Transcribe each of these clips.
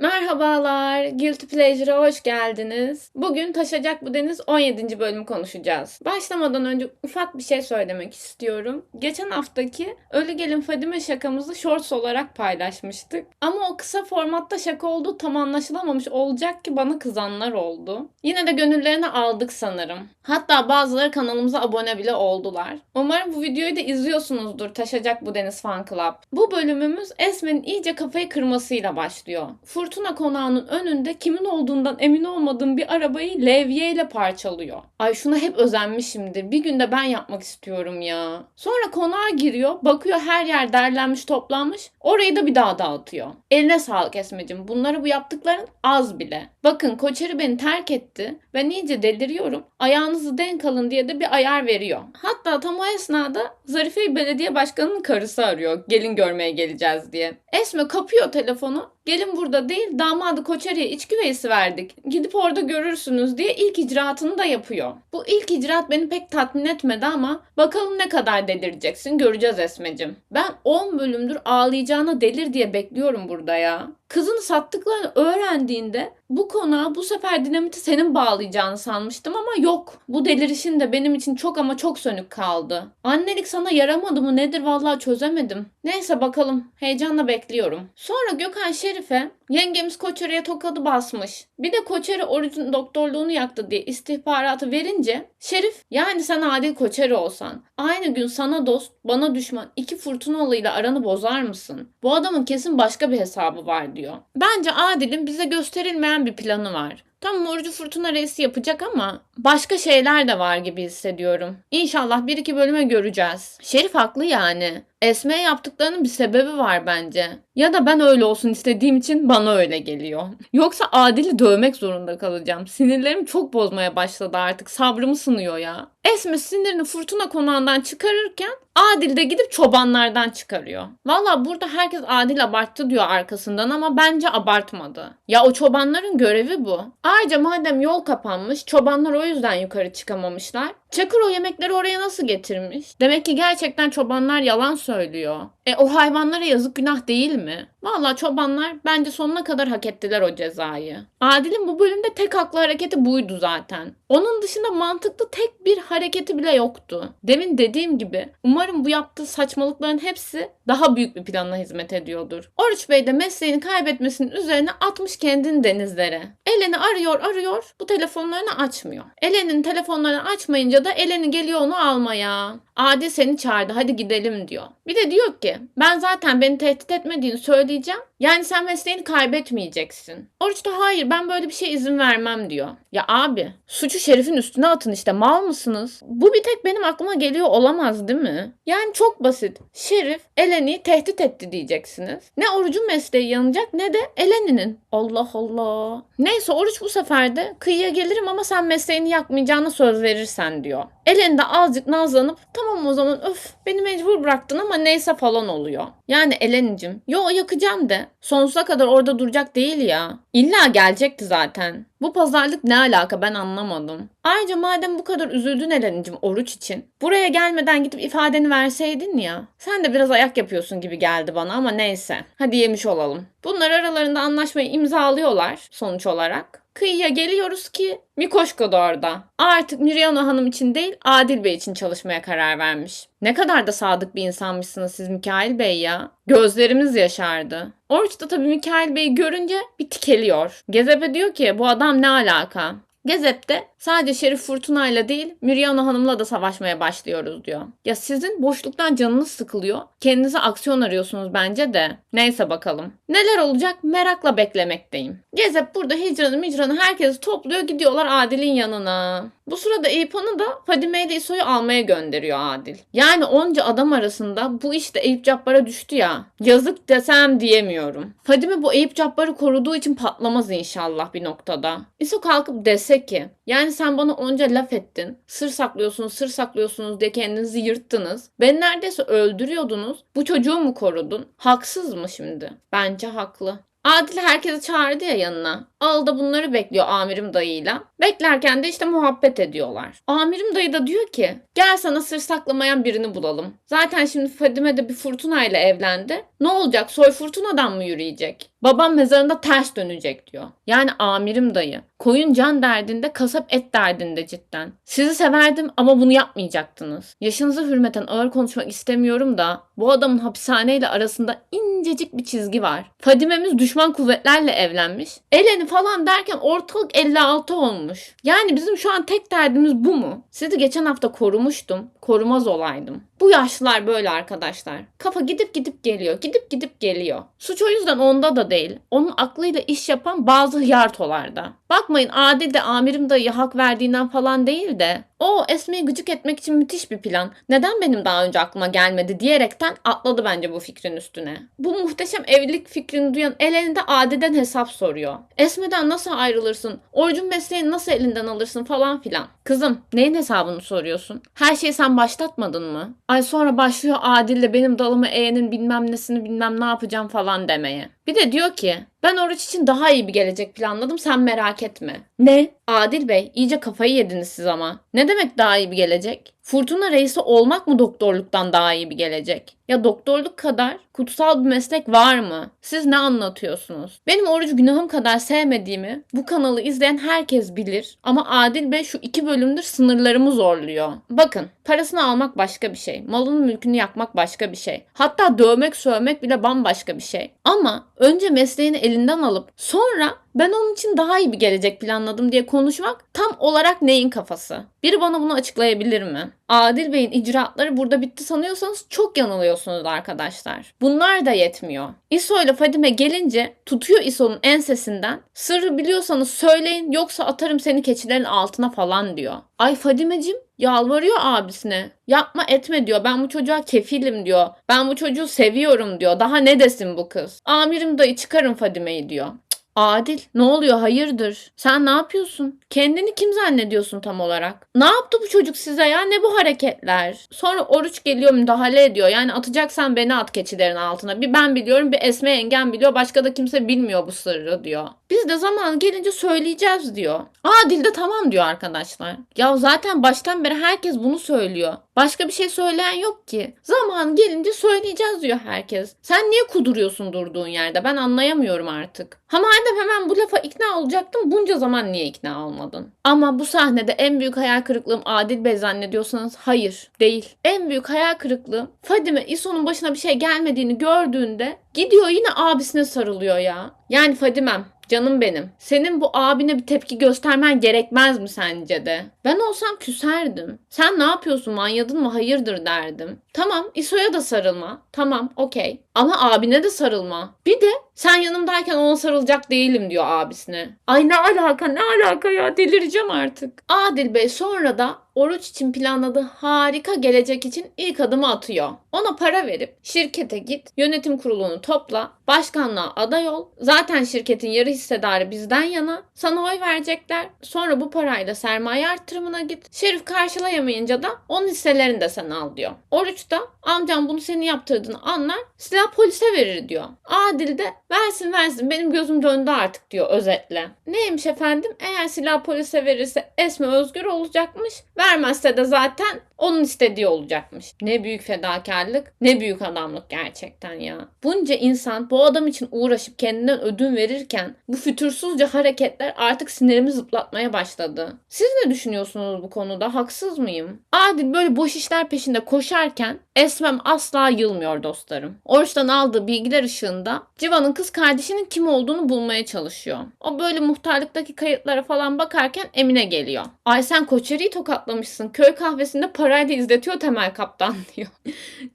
Merhabalar, Guilty Pleasure'a hoş geldiniz. Bugün Taşacak Bu Deniz 17. bölümü konuşacağız. Başlamadan önce ufak bir şey söylemek istiyorum. Geçen haftaki Ölü Gelin Fadime şakamızı shorts olarak paylaşmıştık. Ama o kısa formatta şaka olduğu tam anlaşılamamış olacak ki bana kızanlar oldu. Yine de gönüllerini aldık sanırım. Hatta bazıları kanalımıza abone bile oldular. Umarım bu videoyu da izliyorsunuzdur Taşacak Bu Deniz Fan Club. Bu bölümümüz Esme'nin iyice kafayı kırmasıyla başlıyor. Fırtına konağının önünde kimin olduğundan emin olmadığım bir arabayı levyeyle parçalıyor. Ay şuna hep özenmişimdir. Bir günde ben yapmak istiyorum ya. Sonra konağa giriyor. Bakıyor her yer derlenmiş toplanmış. Orayı da bir daha dağıtıyor. Eline sağlık Esme'cim. Bunları bu yaptıkların az bile. Bakın Koçeri beni terk etti. Ben iyice deliriyorum. Ayağınızı denk alın diye de bir ayar veriyor. Hatta tam o esnada Zarife'yi belediye başkanının karısı arıyor. Gelin görmeye geleceğiz diye. Esme kapıyor telefonu. Gelin burada değil damadı Koçeri'ye iç güveysi verdik. Gidip orada görürsünüz diye ilk icraatını da yapıyor. Bu ilk icraat beni pek tatmin etmedi ama bakalım ne kadar delireceksin göreceğiz Esme'cim. Ben 10 bölümdür ağlayacağına delir diye bekliyorum burada ya. Kızını sattıklarını öğrendiğinde bu konağa bu sefer dinamiti senin bağlayacağını sanmıştım ama yok. Bu delirişin de benim için çok ama çok sönük kaldı. Annelik sana yaramadı mı nedir vallahi çözemedim. Neyse bakalım. Heyecanla bekliyorum. Sonra Gökhan Şerif'e yengemiz Koçeri'ye tokadı basmış. Bir de Koçeri orucun doktorluğunu yaktı diye istihbaratı verince Şerif yani sen Adil Koçeri olsan aynı gün sana dost bana düşman iki fırtınalıyla aranı bozar mısın? Bu adamın kesin başka bir hesabı var diyor. Bence Adil'in bize gösterilmeyen bir planı var. Tam orucu fırtına reisi yapacak ama başka şeyler de var gibi hissediyorum. İnşallah bir iki bölüme göreceğiz. Şerif haklı yani. Esme'ye yaptıklarının bir sebebi var bence. Ya da ben öyle olsun istediğim için bana öyle geliyor. Yoksa Adil'i dövmek zorunda kalacağım. Sinirlerim çok bozmaya başladı artık. Sabrımı sınıyor ya. Esme sinirini fırtına konağından çıkarırken Adil de gidip çobanlardan çıkarıyor. Valla burada herkes Adil abarttı diyor arkasından ama bence abartmadı. Ya o çobanların görevi bu. Ayrıca madem yol kapanmış çobanlar o yüzden yukarı çıkamamışlar. Çakır o yemekleri oraya nasıl getirmiş? Demek ki gerçekten çobanlar yalan söylüyor. E o hayvanlara yazık günah değil mi? Valla çobanlar bence sonuna kadar hak ettiler o cezayı. Adil'in bu bölümde tek haklı hareketi buydu zaten. Onun dışında mantıklı tek bir hareketi bile yoktu. Demin dediğim gibi umarım bu yaptığı saçmalıkların hepsi daha büyük bir planla hizmet ediyordur. Oruç Bey de mesleğini kaybetmesinin üzerine atmış kendini denizlere. Eleni arıyor arıyor bu telefonlarını açmıyor. Elen'in telefonlarını açmayınca da Eleni geliyor onu almaya. Adil seni çağırdı hadi gidelim diyor. Bir de diyor ki ben zaten beni tehdit etmediğini söyleyeceğim. Yani sen mesleğini kaybetmeyeceksin. Oruç da hayır ben böyle bir şey izin vermem diyor. Ya abi suçu şerifin üstüne atın işte mal mısınız? Bu bir tek benim aklıma geliyor olamaz değil mi? Yani çok basit. Şerif Eleni'yi tehdit etti diyeceksiniz. Ne Oruç'un mesleği yanacak ne de Eleni'nin. Allah Allah. Neyse Oruç bu sefer de kıyıya gelirim ama sen mesleğini yakmayacağına söz verirsen diyor. Eleni de azıcık nazlanıp tamam o zaman öf beni mecbur bıraktın ama neyse falan oluyor. Yani Elenicim yo yakacağım de sonsuza kadar orada duracak değil ya. İlla gelecekti zaten. Bu pazarlık ne alaka ben anlamadım. Ayrıca madem bu kadar üzüldün Elenicim oruç için. Buraya gelmeden gidip ifadeni verseydin ya. Sen de biraz ayak yapıyorsun gibi geldi bana ama neyse. Hadi yemiş olalım. Bunlar aralarında anlaşmayı imzalıyorlar sonuç olarak. Kıyıya geliyoruz ki Mikoşko da orada. Artık Miryana Hanım için değil Adil Bey için çalışmaya karar vermiş. Ne kadar da sadık bir insanmışsınız siz Mikail Bey ya. Gözlerimiz yaşardı. Oruç da tabii Mikail Bey'i görünce bir tikeliyor. Gezepe diyor ki bu adam ne alaka? Gezep de sadece Şerif Fırtına ile değil Müryana Hanım'la da savaşmaya başlıyoruz diyor. Ya sizin boşluktan canınız sıkılıyor. Kendinize aksiyon arıyorsunuz bence de. Neyse bakalım. Neler olacak merakla beklemekteyim. Gezep burada hicranı micranı herkesi topluyor gidiyorlar Adil'in yanına. Bu sırada Eyüp Han'ı da Fadime ile İso'yu almaya gönderiyor Adil. Yani onca adam arasında bu iş de Eyüp Cabbar'a düştü ya. Yazık desem diyemiyorum. Fadime bu Eyüp Cabbar'ı koruduğu için patlamaz inşallah bir noktada. İso kalkıp dese ki yani sen bana onca laf ettin. Sır saklıyorsunuz, sır saklıyorsunuz diye kendinizi yırttınız. Beni neredeyse öldürüyordunuz. Bu çocuğu mu korudun? Haksız mı şimdi? Bence haklı. Adil herkesi çağırdı ya yanına. Al da bunları bekliyor amirim dayıyla. Beklerken de işte muhabbet ediyorlar. Amirim dayı da diyor ki gel sana sır saklamayan birini bulalım. Zaten şimdi Fadime de bir fırtınayla evlendi. Ne olacak soy fırtınadan mı yürüyecek? Babam mezarında ters dönecek diyor. Yani amirim dayı. Koyun can derdinde, kasap et derdinde cidden. Sizi severdim ama bunu yapmayacaktınız. Yaşınıza hürmeten ağır konuşmak istemiyorum da bu adamın hapishaneyle arasında incecik bir çizgi var. Fadime'miz düşman kuvvetlerle evlenmiş. Eleni falan derken ortalık 56 olmuş. Yani bizim şu an tek derdimiz bu mu? Sizi geçen hafta korumuştum. Korumaz olaydım. Bu yaşlılar böyle arkadaşlar. Kafa gidip gidip geliyor. Gidip gidip geliyor. Suç o yüzden onda da değil. Onun aklıyla iş yapan bazı hıyartolarda. Bakmayın Adil de amirim dayıya hak verdiğinden falan değil de o Esme'yi gıcık etmek için müthiş bir plan. Neden benim daha önce aklıma gelmedi diyerekten atladı bence bu fikrin üstüne. Bu muhteşem evlilik fikrini duyan elinde Adil'den hesap soruyor. Esme'den nasıl ayrılırsın? Orucun mesleğini nasıl elinden alırsın falan filan. Kızım neyin hesabını soruyorsun? Her şeyi sen başlatmadın mı? Ay sonra başlıyor Adil'le benim dalımı eğenin bilmem nesini bilmem ne yapacağım falan demeye. Bir de diyor ki ben oruç için daha iyi bir gelecek planladım sen merak etme. Ne? Adil Bey iyice kafayı yediniz siz ama. Ne demek daha iyi bir gelecek? Fırtına reisi olmak mı doktorluktan daha iyi bir gelecek? Ya doktorluk kadar kutsal bir meslek var mı? Siz ne anlatıyorsunuz? Benim orucu günahım kadar sevmediğimi bu kanalı izleyen herkes bilir. Ama Adil Bey şu iki bölümdür sınırlarımı zorluyor. Bakın parasını almak başka bir şey. Malını mülkünü yakmak başka bir şey. Hatta dövmek sövmek bile bambaşka bir şey. Ama önce mesleğini elinden alıp sonra ben onun için daha iyi bir gelecek planladım diye konuşmak tam olarak neyin kafası? Biri bana bunu açıklayabilir mi? Adil Bey'in icraatları burada bitti sanıyorsanız çok yanılıyorsunuz arkadaşlar. Bunlar da yetmiyor. İso ile Fadime gelince tutuyor İso'nun ensesinden. Sırrı biliyorsanız söyleyin yoksa atarım seni keçilerin altına falan diyor. Ay Fadimecim yalvarıyor abisine. Yapma etme diyor. Ben bu çocuğa kefilim diyor. Ben bu çocuğu seviyorum diyor. Daha ne desin bu kız? Amirim dayı çıkarın Fadime'yi diyor. Adil ne oluyor hayırdır? Sen ne yapıyorsun? Kendini kim zannediyorsun tam olarak? Ne yaptı bu çocuk size ya? Ne bu hareketler? Sonra oruç geliyor müdahale ediyor. Yani atacaksan beni at keçilerin altına. Bir ben biliyorum bir Esme yengen biliyor. Başka da kimse bilmiyor bu sırrı diyor. Biz de zaman gelince söyleyeceğiz diyor. Adil de tamam diyor arkadaşlar. Ya zaten baştan beri herkes bunu söylüyor. Başka bir şey söyleyen yok ki. Zaman gelince söyleyeceğiz diyor herkes. Sen niye kuduruyorsun durduğun yerde? Ben anlayamıyorum artık. Ha madem hemen bu lafa ikna olacaktım bunca zaman niye ikna olmadın? Ama bu sahnede en büyük hayal kırıklığım Adil Bey zannediyorsanız hayır değil. En büyük hayal kırıklığım Fadime İso'nun başına bir şey gelmediğini gördüğünde gidiyor yine abisine sarılıyor ya. Yani Fadimem Canım benim. Senin bu abine bir tepki göstermen gerekmez mi sence de? Ben olsam küserdim. Sen ne yapıyorsun manyadın mı hayırdır derdim. Tamam İso'ya da sarılma. Tamam okey. Ama abine de sarılma. Bir de sen yanımdayken ona sarılacak değilim diyor abisine. Ay ne alaka ne alaka ya delireceğim artık. Adil Bey sonra da oruç için planladığı harika gelecek için ilk adımı atıyor. Ona para verip şirkete git, yönetim kurulunu topla, başkanlığa aday ol. Zaten şirketin yarı hissedarı bizden yana. Sana oy verecekler. Sonra bu parayla sermaye arttırımına git. Şerif karşılayamayınca da onun hisselerini de sen al diyor. Oruç da amcam bunu senin yaptırdığını anlar. Silah polise verir diyor. Adil de versin versin benim gözüm döndü artık diyor özetle. Neymiş efendim? Eğer silah polise verirse Esme özgür olacakmış. Vermezse de zaten onun istediği olacakmış. Ne büyük fedakarlık, ne büyük adamlık gerçekten ya. Bunca insan bu adam için uğraşıp kendinden ödün verirken bu fütursuzca hareketler artık sinirimi zıplatmaya başladı. Siz ne düşünüyorsunuz bu konuda? Haksız mıyım? Adil böyle boş işler peşinde koşarken Esmem asla yılmıyor dostlarım. Oruç'tan aldığı bilgiler ışığında Civan'ın kız kardeşinin kim olduğunu bulmaya çalışıyor. O böyle muhtarlıktaki kayıtlara falan bakarken Emine geliyor. Ay sen Koçeri'yi tokatlamışsın. Köy kahvesinde parayla izletiyor Temel Kaptan diyor.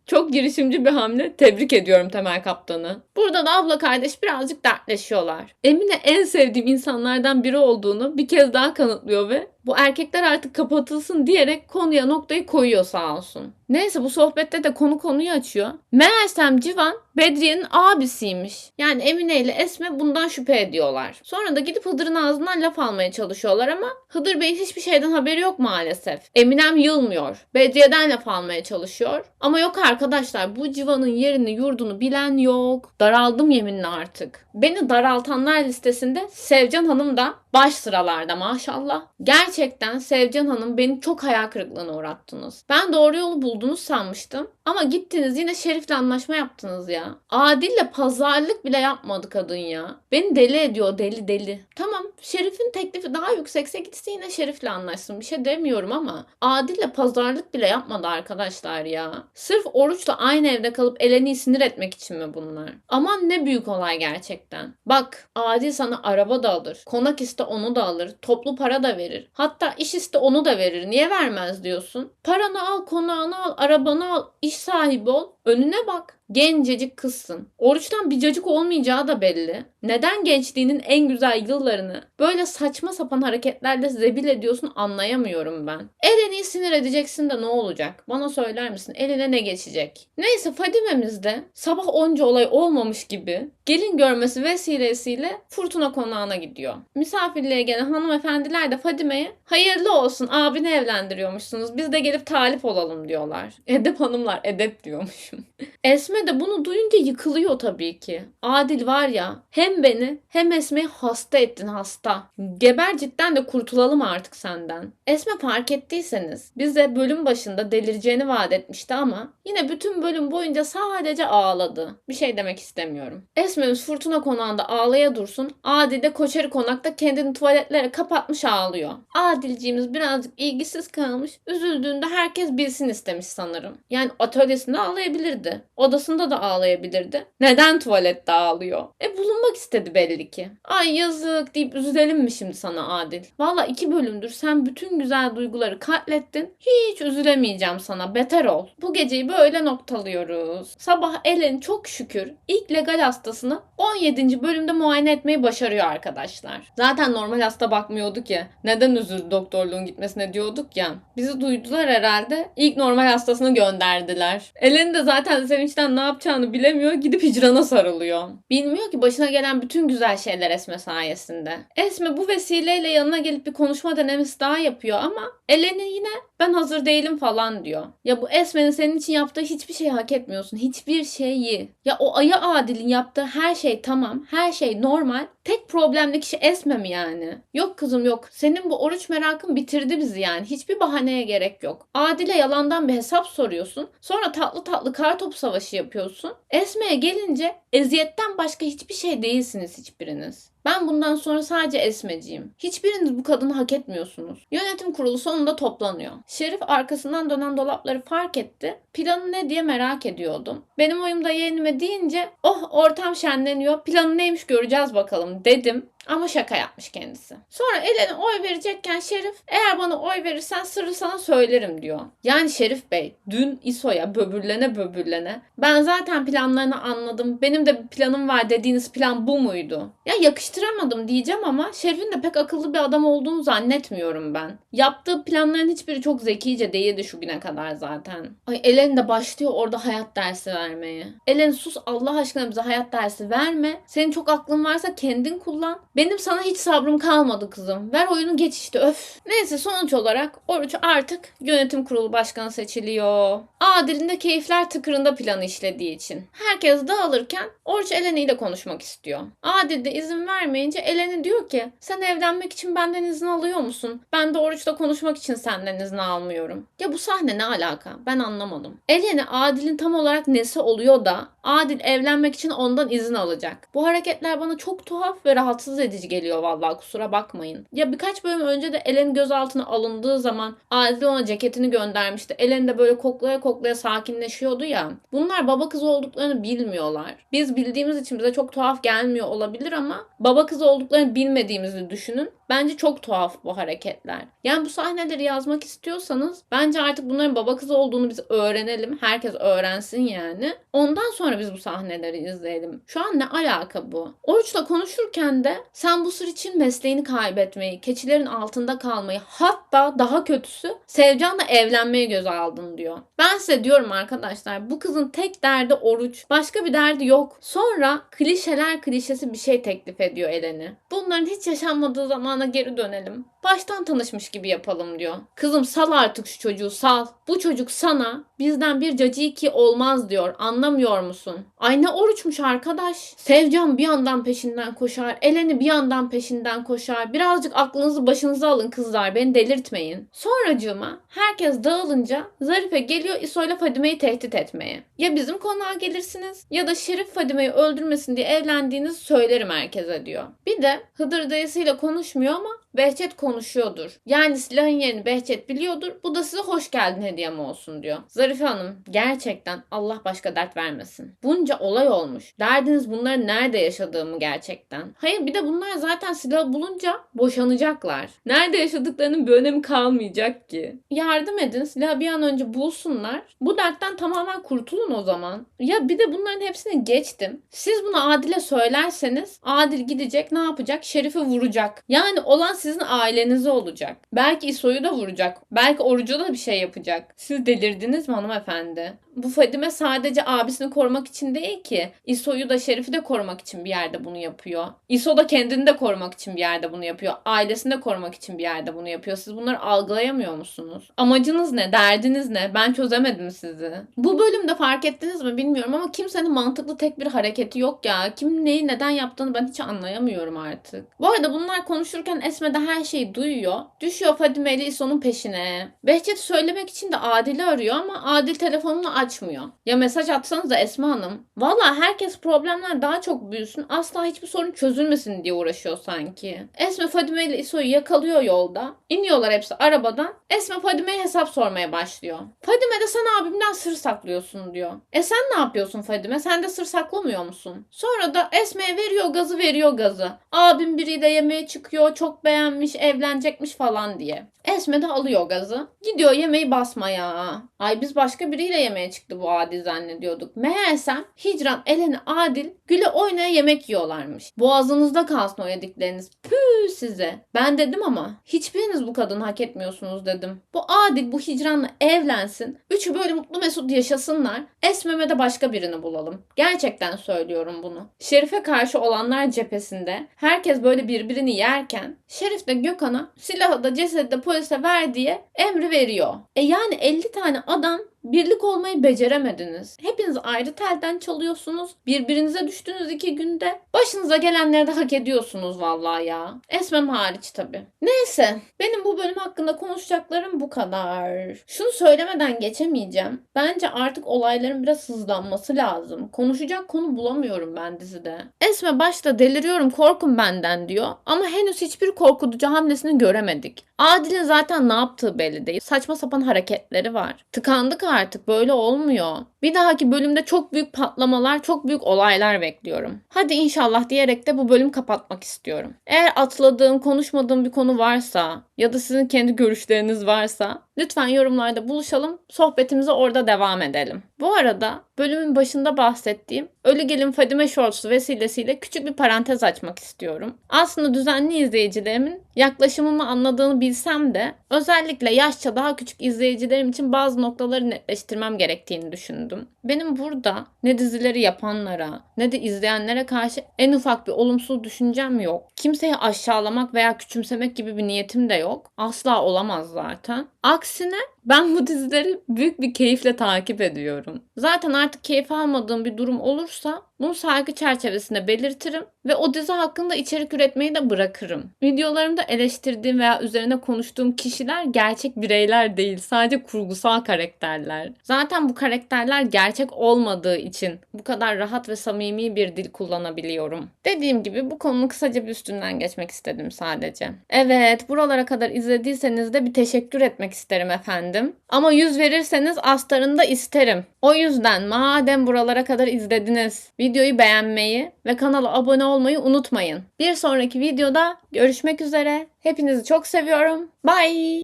Çok girişimci bir hamle. Tebrik ediyorum Temel Kaptan'ı. Burada da abla kardeş birazcık dertleşiyorlar. Emine en sevdiğim insanlardan biri olduğunu bir kez daha kanıtlıyor ve bu erkekler artık kapatılsın diyerek konuya noktayı koyuyor sağ olsun. Neyse bu sohbette de konu konuyu açıyor. Meğersem Civan Bedriye'nin abisiymiş. Yani Emine ile Esme bundan şüphe ediyorlar. Sonra da gidip Hıdır'ın ağzından laf almaya çalışıyorlar ama Hıdır Bey'in hiçbir şeyden haberi yok maalesef. Eminem yılmıyor. Bedriye'den laf almaya çalışıyor. Ama yok arkadaşlar bu Civan'ın yerini yurdunu bilen yok. Daraldım yeminle artık. Beni daraltanlar listesinde Sevcan Hanım da baş sıralarda maşallah. Gerçekten Sevcan Hanım beni çok hayal kırıklığına uğrattınız. Ben doğru yolu buldunuz sanmıştım. Ama gittiniz yine Şerif'le anlaşma yaptınız ya. Adil'le pazarlık bile yapmadı kadın ya. Beni deli ediyor deli deli. Tamam Şerif'in teklifi daha yüksekse gitsin yine Şerif'le anlaşsın. Bir şey demiyorum ama Adil'le pazarlık bile yapmadı arkadaşlar ya. Sırf Oruç'la aynı evde kalıp Eleni'yi sinir etmek için mi bunlar? Aman ne büyük olay gerçekten. Bak Adil sana araba da alır. Konak iste onu da alır. Toplu para da verir. Hatta iş iste onu da verir. Niye vermez diyorsun? Paranı al, konağını al, arabanı al, iş sahibi ol. Önüne bak. Gencecik kızsın. Oruçtan bir cacık olmayacağı da belli. Neden gençliğinin en güzel yıllarını böyle saçma sapan hareketlerle zebil ediyorsun anlayamıyorum ben. Eleni sinir edeceksin de ne olacak? Bana söyler misin? Eline ne geçecek? Neyse Fadime'miz de sabah onca olay olmamış gibi gelin görmesi vesilesiyle Fırtına konağına gidiyor. Misafirliğe gelen hanımefendiler de Fadime'ye hayırlı olsun abini evlendiriyormuşsunuz biz de gelip talip olalım diyorlar. Edep hanımlar edep diyormuşum. Esme de bunu duyunca yıkılıyor tabii ki. Adil var ya hem beni hem Esme'yi hasta ettin hasta. Geber cidden de kurtulalım artık senden. Esme fark ettiyseniz bize bölüm başında delireceğini vaat etmişti ama yine bütün bölüm boyunca sadece ağladı. Bir şey demek istemiyorum. Esme'miz fırtına konağında ağlaya dursun. Adil de Koçeri konakta kendini tuvaletlere kapatmış ağlıyor. Adilciğimiz birazcık ilgisiz kalmış. Üzüldüğünde herkes bilsin istemiş sanırım. Yani atölyesinde ağlayabilirdi. Odasında da ağlayabilirdi. Neden tuvalette ağlıyor? E bulunmak istedi belli ki. Ay yazık deyip üzülelim mi şimdi sana Adil? Valla iki bölümdür sen bütün güzel duyguları katlettin. Hiç üzülemeyeceğim sana. Beter ol. Bu geceyi böyle noktalıyoruz. Sabah Ellen çok şükür ilk legal hastasını 17. bölümde muayene etmeyi başarıyor arkadaşlar. Zaten normal hasta bakmıyordu ki. Neden üzüldü doktorluğun gitmesine diyorduk ya. Bizi duydular herhalde. İlk normal hastasını gönderdiler. Ellen de zaten sevinçten ne yapacağını bilemiyor. Gidip hicrana sarılıyor. Bilmiyor ki başına gelen bütün güzel şeyler Esme sayesinde. Esme bu vesileyle yanına gelip bir konuşma denemesi daha yapıyor ama Eleni yine ben hazır değilim falan diyor. Ya bu Esme'nin senin için yaptığı hiçbir şey hak etmiyorsun. Hiçbir şeyi. Ya o Aya Adil'in yaptığı her şey tamam. Her şey normal. Tek problemli kişi Esme mi yani? Yok kızım yok. Senin bu oruç merakın bitirdi bizi yani. Hiçbir bahaneye gerek yok. Adil'e yalandan bir hesap soruyorsun. Sonra tatlı tatlı kartopu savaşı yapıyorsun. Esme'ye gelince eziyetten başka hiçbir şey değilsiniz hiçbiriniz. Ben bundan sonra sadece esmeciyim. Hiçbiriniz bu kadını hak etmiyorsunuz. Yönetim kurulu sonunda toplanıyor. Şerif arkasından dönen dolapları fark etti. Planı ne diye merak ediyordum. Benim oyumda yeğenime deyince oh ortam şenleniyor. Planı neymiş göreceğiz bakalım dedim. Ama şaka yapmış kendisi. Sonra Elen'e oy verecekken Şerif eğer bana oy verirsen sırrı sana söylerim diyor. Yani Şerif Bey dün İso'ya böbürlene böbürlene ben zaten planlarını anladım. Benim de planım var dediğiniz plan bu muydu? Ya yakıştıramadım diyeceğim ama Şerif'in de pek akıllı bir adam olduğunu zannetmiyorum ben. Yaptığı planların hiçbiri çok zekice değildi şu güne kadar zaten. Ay Elen de başlıyor orada hayat dersi vermeye. Elen sus Allah aşkına bize hayat dersi verme. Senin çok aklın varsa kendin kullan. Benim sana hiç sabrım kalmadı kızım. Ver oyunu geç işte öf. Neyse sonuç olarak Oruç artık yönetim kurulu başkanı seçiliyor. Adil'in de keyifler tıkırında planı işlediği için. Herkes dağılırken Oruç Eleni ile konuşmak istiyor. Adil de izin vermeyince Eleni diyor ki sen evlenmek için benden izin alıyor musun? Ben de Oruç'la konuşmak için senden izin almıyorum. Ya bu sahne ne alaka? Ben anlamadım. Eleni Adil'in tam olarak nesi oluyor da Adil evlenmek için ondan izin alacak. Bu hareketler bana çok tuhaf ve rahatsız edici geliyor vallahi kusura bakmayın. Ya birkaç bölüm önce de Elen gözaltına alındığı zaman Adil ona ceketini göndermişti. Elen de böyle koklaya koklaya sakinleşiyordu ya. Bunlar baba kız olduklarını bilmiyorlar. Biz bildiğimiz için bize çok tuhaf gelmiyor olabilir ama baba kız olduklarını bilmediğimizi düşünün. Bence çok tuhaf bu hareketler. Yani bu sahneleri yazmak istiyorsanız bence artık bunların baba kız olduğunu biz öğrenelim. Herkes öğrensin yani. Ondan sonra biz bu sahneleri izleyelim. Şu an ne alaka bu? Oruç'la konuşurken de sen bu sır için mesleğini kaybetmeyi, keçilerin altında kalmayı hatta daha kötüsü Sevcan'la evlenmeyi göze aldın diyor. Ben size diyorum arkadaşlar bu kızın tek derdi oruç. Başka bir derdi yok. Sonra klişeler klişesi bir şey teklif ediyor Elen'i. Bunların hiç yaşanmadığı zamana geri dönelim. Baştan tanışmış gibi yapalım diyor. Kızım sal artık şu çocuğu sal. Bu çocuk sana bizden bir caciki olmaz diyor. Anlamıyor musun? Musun? Ay ne oruçmuş arkadaş. Sevcan bir yandan peşinden koşar. Eleni bir yandan peşinden koşar. Birazcık aklınızı başınıza alın kızlar. Beni delirtmeyin. Sonracığıma herkes dağılınca Zarife geliyor İso'yla Fadime'yi tehdit etmeye. Ya bizim konağa gelirsiniz ya da Şerif Fadime'yi öldürmesin diye evlendiğinizi söylerim herkese diyor. Bir de Hıdır dayısıyla konuşmuyor ama Behçet konuşuyordur. Yani silahın yerini Behçet biliyordur. Bu da size hoş geldin hediyem olsun diyor. Zarife Hanım gerçekten Allah başka dert vermesin. Bunca olay olmuş. Derdiniz bunların nerede yaşadığımı gerçekten. Hayır bir de bunlar zaten silah bulunca boşanacaklar. Nerede yaşadıklarının bir önemi kalmayacak ki. Yardım edin silahı bir an önce bulsunlar. Bu dertten tamamen kurtulun o zaman. Ya bir de bunların hepsini geçtim. Siz bunu Adil'e söylerseniz Adil gidecek ne yapacak? Şerif'i vuracak. Yani olan sizin ailenize olacak. Belki İso'yu da vuracak. Belki Oruç'a da bir şey yapacak. Siz delirdiniz mi hanımefendi? Bu Fadime sadece abisini korumak için değil ki. İso'yu da Şerif'i de korumak için bir yerde bunu yapıyor. İso da kendini de korumak için bir yerde bunu yapıyor. Ailesini de korumak için bir yerde bunu yapıyor. Siz bunları algılayamıyor musunuz? Amacınız ne? Derdiniz ne? Ben çözemedim sizi. Bu bölümde fark ettiniz mi bilmiyorum ama kimsenin mantıklı tek bir hareketi yok ya. Kim neyi neden yaptığını ben hiç anlayamıyorum artık. Bu arada bunlar konuşurken Esme de her şeyi duyuyor. Düşüyor Fadime ile İso'nun peşine. Behçet söylemek için de Adil'i arıyor ama Adil telefonunu açmıyor. Ya mesaj atsanız da Esma Hanım. Valla herkes problemler daha çok büyüsün. Asla hiçbir sorun çözülmesin diye uğraşıyor sanki. Esme Fadime ile İso'yu yakalıyor yolda. İniyorlar hepsi arabadan. Esme Fadime'ye hesap sormaya başlıyor. Fadime de sen abimden sır saklıyorsun diyor. E sen ne yapıyorsun Fadime? Sen de sır saklamıyor musun? Sonra da Esme'ye veriyor gazı veriyor gazı. Abim biriyle yemeğe çıkıyor. Çok beğenmiş evlenecekmiş falan diye. Esme de alıyor gazı. Gidiyor yemeği basmaya. Ay biz başka biriyle yemeğe çıktı bu Adil zannediyorduk. Meğersem Hicran, Eleni, Adil güle oynaya yemek yiyorlarmış. Boğazınızda kalsın o yedikleriniz. Püh size. Ben dedim ama hiçbiriniz bu kadını hak etmiyorsunuz dedim. Bu Adil bu Hicran'la evlensin. Üçü böyle mutlu mesut yaşasınlar. Esmeme de başka birini bulalım. Gerçekten söylüyorum bunu. Şerif'e karşı olanlar cephesinde herkes böyle birbirini yerken Şerif de Gökhan'a silahı da cesedi de polise ver diye emri veriyor. E yani 50 tane adam birlik olmayı beceremediniz. Hepiniz ayrı telden çalıyorsunuz. Birbirinize düştünüz iki günde. Başınıza gelenleri de hak ediyorsunuz vallahi ya. Esmem hariç tabii. Neyse. Benim bu bölüm hakkında konuşacaklarım bu kadar. Şunu söylemeden geçemeyeceğim. Bence artık olayların biraz hızlanması lazım. Konuşacak konu bulamıyorum ben dizide. Esme başta deliriyorum korkun benden diyor. Ama henüz hiçbir korkutucu hamlesini göremedik. Adil'in zaten ne yaptığı belli değil. Saçma sapan hareketleri var. Tıkandık böyle olmuyor. Bir dahaki bölümde çok büyük patlamalar, çok büyük olaylar bekliyorum. Hadi inşallah diyerek de bu bölüm kapatmak istiyorum. Eğer atladığım, konuşmadığım bir konu varsa ya da sizin kendi görüşleriniz varsa lütfen yorumlarda buluşalım. Sohbetimize orada devam edelim. Bu arada bölümün başında bahsettiğim Ölü Gelin Fadime Shorts vesilesiyle küçük bir parantez açmak istiyorum. Aslında düzenli izleyicilerimin yaklaşımımı anladığını bilsem de özellikle yaşça daha küçük izleyicilerim için bazı noktaları netleştirmem gerektiğini düşündüm. Benim burada ne dizileri yapanlara ne de izleyenlere karşı en ufak bir olumsuz düşüncem yok. Kimseyi aşağılamak veya küçümsemek gibi bir niyetim de yok. Asla olamaz zaten. Aksine ben bu dizileri büyük bir keyifle takip ediyorum. Zaten artık keyif almadığım bir durum olursa bunu saygı çerçevesinde belirtirim ve o dizi hakkında içerik üretmeyi de bırakırım. Videolarımda eleştirdiğim veya üzerine konuştuğum kişiler gerçek bireyler değil, sadece kurgusal karakterler. Zaten bu karakterler gerçek olmadığı için bu kadar rahat ve samimi bir dil kullanabiliyorum. Dediğim gibi bu konunun kısaca bir üstünden geçmek istedim sadece. Evet, buralara kadar izlediyseniz de bir teşekkür etmek isterim efendim. Ama yüz verirseniz astarını da isterim. O yüzden madem buralara kadar izlediniz, videoyu beğenmeyi ve kanala abone olmayı unutmayın. Bir sonraki videoda görüşmek üzere. Hepinizi çok seviyorum. Bye.